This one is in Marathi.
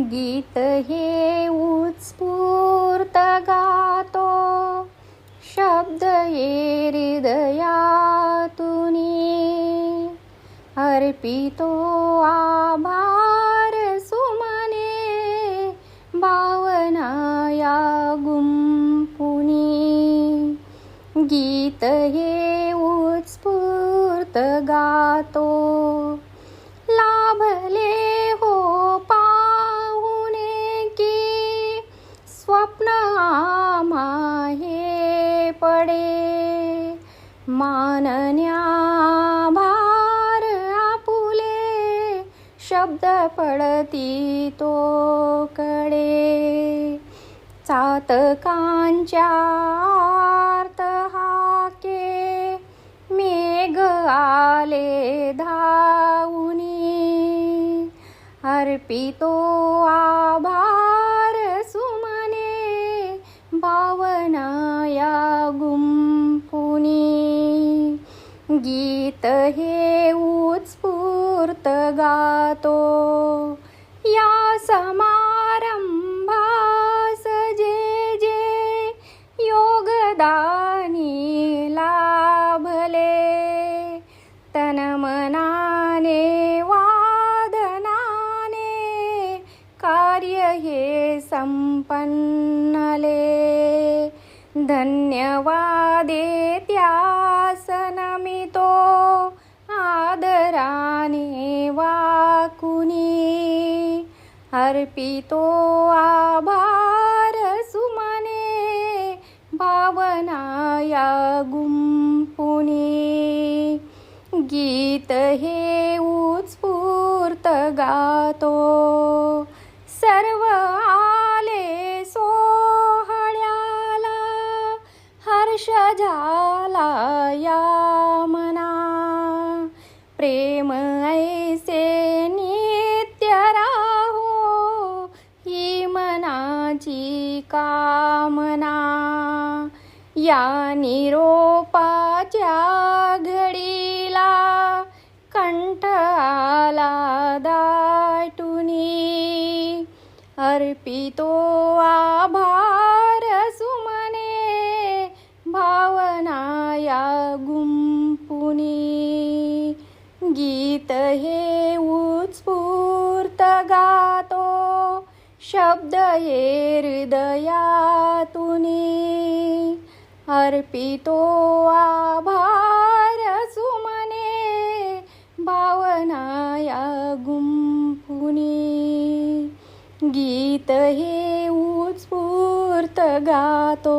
गीत हे उत्स्फूर्त गातो. शब्द ये हृदयातुनी अर्पितो आभार सुमने. भावना या गुंपुनी गीत हे उत्स्फूर्त गातो. मानन्या भार आपुले शब्द पडती तो कडे चातकांच्या हाके मेघ आले धावुनी. अर्पितो आभार सुमने भाव गीत हे उत्स्फूर्त गातो. या समारंभास जे जे योगदानी लाभले तन मनाने वादनाने कार्य हे संपन्नले. धन्यवादे त्यासनम अर्पितो आभार सुमने भावनाया गुंपुने. गीत हे उत्स्फूर्त गातो सर्व आले सोहळ्याला हर्ष झाला या मना. प्रेम कामना या निरोपाच्या घडीला कंठ आला दाटुनी अर्पितो आभार सुमने भावना या गुंपुनी. गीत हे शब्द ये हृदयातुनी अर्पितो आभार सुमने भावना या गुंपुनी गीत हे उत्स्फूर्त गातो।